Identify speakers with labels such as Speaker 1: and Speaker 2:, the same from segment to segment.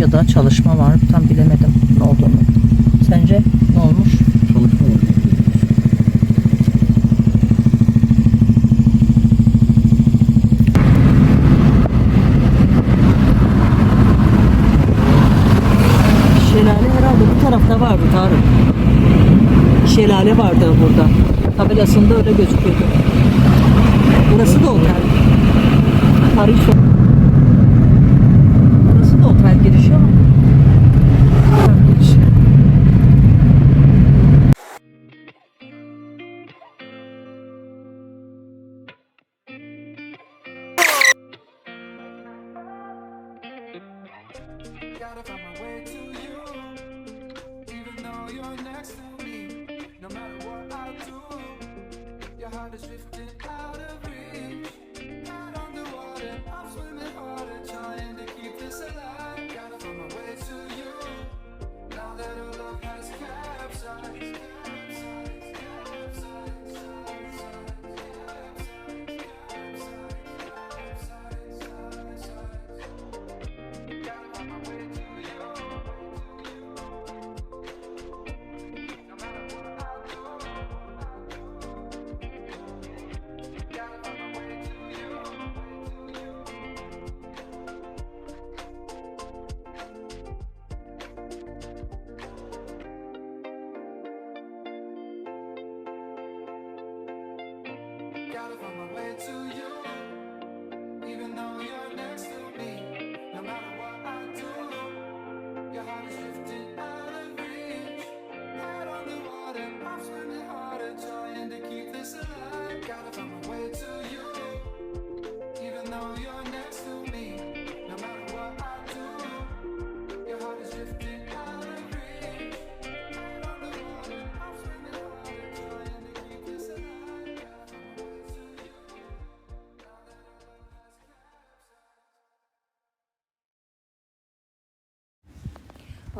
Speaker 1: ya da çalışma var. Tam bilemedim ne olduğunu. Sence ne olmuş?
Speaker 2: Çalışma var.
Speaker 1: Şelale herhalde bu tarafta vardı Tarık. Şelale vardı burada. Tabelasında öyle gözüküyordu. Burası da otel. Tarih sor.
Speaker 3: Next to me. No matter what I do, your heart is drifting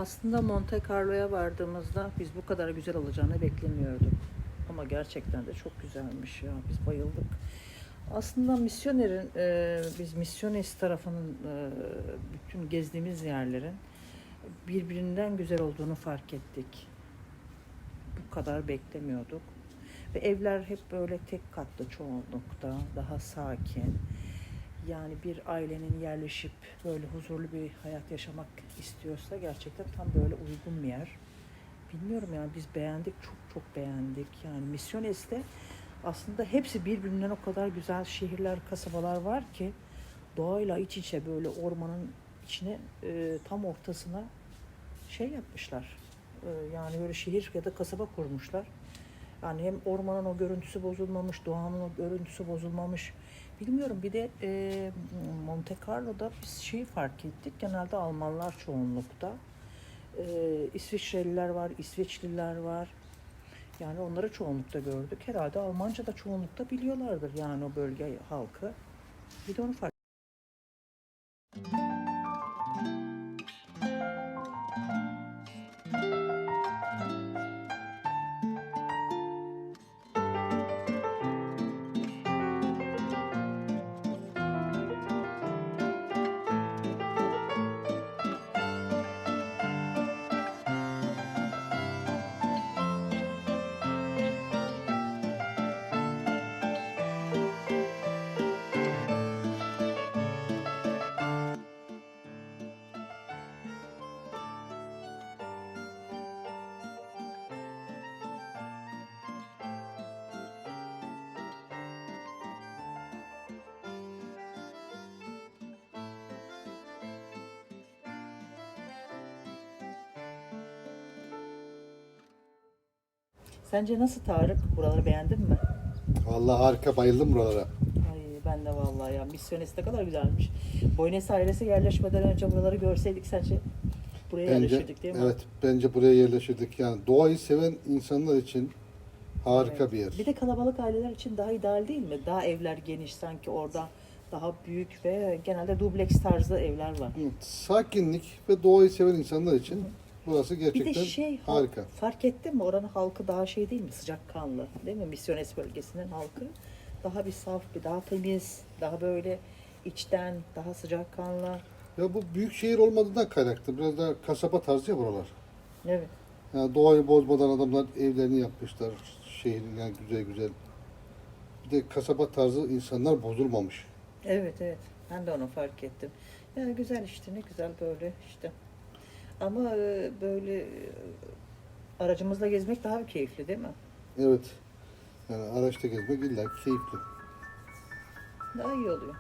Speaker 1: Aslında Monte Carlo'ya vardığımızda biz bu kadar güzel olacağını beklemiyorduk. Ama gerçekten de çok güzelmiş ya. Biz bayıldık. Aslında misyonerin, e, biz misyones tarafının e, bütün gezdiğimiz yerlerin birbirinden güzel olduğunu fark ettik. Bu kadar beklemiyorduk. Ve evler hep böyle tek katlı çoğunlukta, daha sakin. Yani bir ailenin yerleşip böyle huzurlu bir hayat yaşamak istiyorsa gerçekten tam böyle uygun bir yer. Bilmiyorum yani biz beğendik, çok çok beğendik. Yani Misyones'te aslında hepsi birbirinden o kadar güzel şehirler, kasabalar var ki doğayla iç içe böyle ormanın içine e, tam ortasına şey yapmışlar. E, yani böyle şehir ya da kasaba kurmuşlar. Yani hem ormanın o görüntüsü bozulmamış, doğanın o görüntüsü bozulmamış. Bilmiyorum bir de e, Monte Carlo'da biz şeyi fark ettik. Genelde Almanlar çoğunlukta. E, İsviçreliler var, İsveçliler var. Yani onları çoğunlukta gördük. Herhalde Almanca da çoğunlukta biliyorlardır yani o bölge halkı. Bir de onu fark Sence nasıl Tarık? Buraları beğendin mi?
Speaker 2: Vallahi harika bayıldım buralara.
Speaker 1: Ay ben de vallahi ya. Misyones ne kadar güzelmiş. Buenos Aires'e yerleşmeden önce buraları görseydik sence buraya yerleşirdik değil mi?
Speaker 2: evet bence buraya yerleşirdik. Yani doğayı seven insanlar için harika
Speaker 1: Evet.
Speaker 2: bir yer.
Speaker 1: Bir de kalabalık aileler için daha ideal değil mi? Daha evler geniş sanki orada daha büyük ve genelde dubleks tarzı evler var.
Speaker 2: Sakinlik ve doğayı seven insanlar için burası
Speaker 1: Bir
Speaker 2: gerçekten
Speaker 1: de şey
Speaker 2: harika.
Speaker 1: fark ettin mi oranın halkı daha şey değil mi sıcakkanlı değil mi Misyones bölgesinin halkı daha bir saf bir daha temiz daha böyle içten daha sıcakkanlı
Speaker 2: Ya bu büyük şehir olmadığından kaynaklı. Biraz daha kasaba tarzı ya buralar.
Speaker 1: Evet.
Speaker 2: Yani doğayı bozmadan adamlar evlerini yapmışlar. Şehrin yani güzel güzel. Bir de kasaba tarzı insanlar bozulmamış.
Speaker 1: Evet evet. Ben de onu fark ettim. Ya güzel işte ne güzel böyle işte. Ama e, böyle e, aracımızla gezmek daha bir keyifli değil mi?
Speaker 2: Evet. Yani araçta gezmek illa keyifli.
Speaker 1: Daha iyi oluyor.